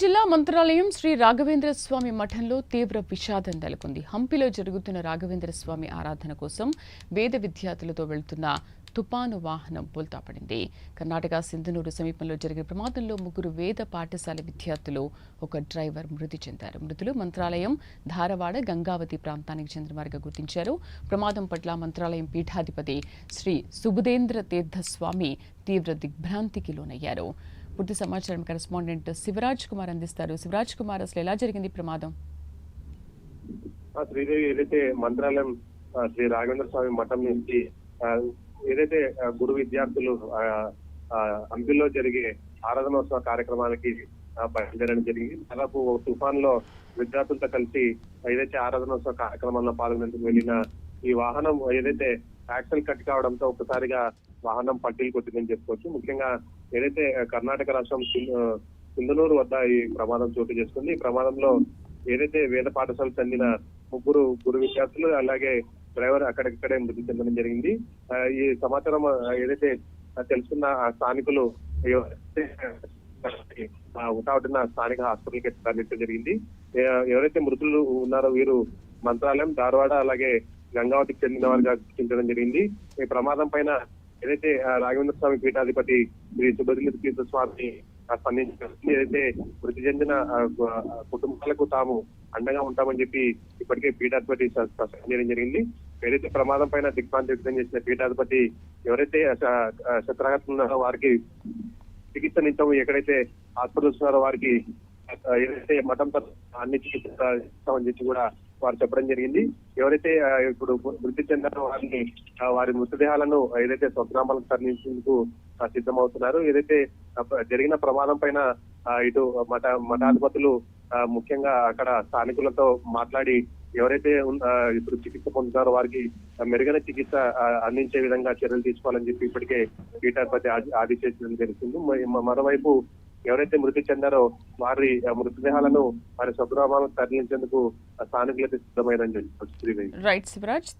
జిల్లా మంత్రాలయం శ్రీ రాఘవేంద్ర స్వామి మఠంలో తీవ్ర విషాదం నెలకొంది. హంపిలో జరుగుతున్న రాఘవేంద్ర స్వామి ఆరాధన కోసం వేద విద్యార్థులతో వెళ్తున్న తుపాను వాహనం బోల్తాపడింది కర్ణాటక సింధనూరు సమీపంలో జరిగిన ప్రమాదంలో ముగ్గురు వేద పాఠశాల విద్యార్థులు ఒక డ్రైవర్ మృతి చెందారు. మృతులు మంత్రాలయం ధారవాడ గంగావతి ప్రాంతానికి చెందిన వారిగా గుర్తించారు. ప్రమాదం పట్ల మంత్రాలయం పీఠాధిపతి శ్రీ సుబుదేంద్ర తీర్థస్వామి తీవ్ర దిగ్భ్రాంతికి లోనయ్యారు. పూర్తి సమాచారం కరెస్పాండెంట్ శివరాజ్ కుమార్ అందిస్తారు. శివరాజ్ కుమార్ అసలు ఎలా జరిగింది ప్రమాదం? ఆ శ్రీదేవి ఏదైతే మంత్రాలయం శ్రీ రాఘవేంద్ర స్వామి మఠం నుంచి ఏదైతే గురు విద్యార్థులు ఆ, హంపిలో జరిగే ఆరాధనోత్సవ కార్యక్రమానికి బయలుదేరడం జరిగింది. దాదాపు ఒక తుఫాన్లో విద్యార్థులతో కలిసి ఏదైతే ఆరాధనోత్సవ కార్యక్రమంలో పాల్గొనేందుకు వెళ్ళిన ఈ వాహనం ఏదైతే యాక్సల్ కట్ కావడంతో ఒకసారిగా వాహనం పట్టీలు కొట్టిందని చెప్పుకోవచ్చు. ముఖ్యంగా ఏదైతే కర్ణాటక రాష్ట్రం సింధనూరు వద్ద ఈ ప్రమాదం చోటు చేసుకుంది. ఈ ప్రమాదంలో ఏదైతే వేద పాఠశాలకు చెందిన ముగ్గురు గురు విద్యార్థులు అలాగే డ్రైవర్ అక్కడిక్కడే మృతి చెందడం జరిగింది. ఈ సమాచారం ఏదైతే తెలుసుకున్న స్థానికులు ఎవరైతే ఆ, ఉటావుటిన స్థానిక హాస్పిటల్కి తరలించడం జరిగింది. ఎవరైతే మృతులు ఉన్నారో వీరు మంత్రాలయం ధారవాడ అలాగే గంగావతికి చెందిన వారిగా గుర్తించడం జరిగింది. ఈ ప్రమాదం పైన ఏదైతే రాఘవేంద్ర స్వామి పీఠాధిపతి శ్రీ సుభద్ర తీర్థ స్వామి స్పందించి ఏదైతే మృతి చెందిన కుటుంబాలకు తాము అండగా ఉంటామని చెప్పి ఇప్పటికే పీఠాధిపతి చేయడం జరిగింది. ఏదైతే ప్రమాదం పైన దిగ్భ్రాంతి వ్యక్తం చేసిన పీఠాధిపతి ఎవరైతే శత్రాగతులు ఉన్నారో వారికి చికిత్స నిమిత్తం ఎక్కడైతే హాస్పిటల్స్ ఉన్నారో వారికి ఏదైతే మఠం అన్ని చికిత్స ఇస్తామని చెప్పి కూడా వారు చెప్పడం జరిగింది. ఎవరైతే ఇప్పుడు మృతి చెందారో వారిని వారి మృతదేహాలను ఏదైతే స్వగ్రామాలకు తరలించేందుకు సిద్ధమవుతున్నారు ఏదైతే జరిగిన ప్రమాదం పైన ఇటు మఠ మఠాధిపతులు ముఖ్యంగా అక్కడ స్థానికులతో మాట్లాడి ఎవరైతే ఇప్పుడు చికిత్స పొందుతారో వారికి మెరుగైన చికిత్స అందించే విధంగా చర్యలు తీసుకోవాలని చెప్పి ఇప్పటికే పీఠాధిపతి ఆదేశించడం జరుగుతుంది. మరోవైపు ఎవరైతే మృతి చెందారో వారి ఆ, మృతదేహాలను వారి స్వగ్రామాలకు తరలించేందుకు స్థానికులైతే సిద్ధమైందని రైట్ శివరాజ్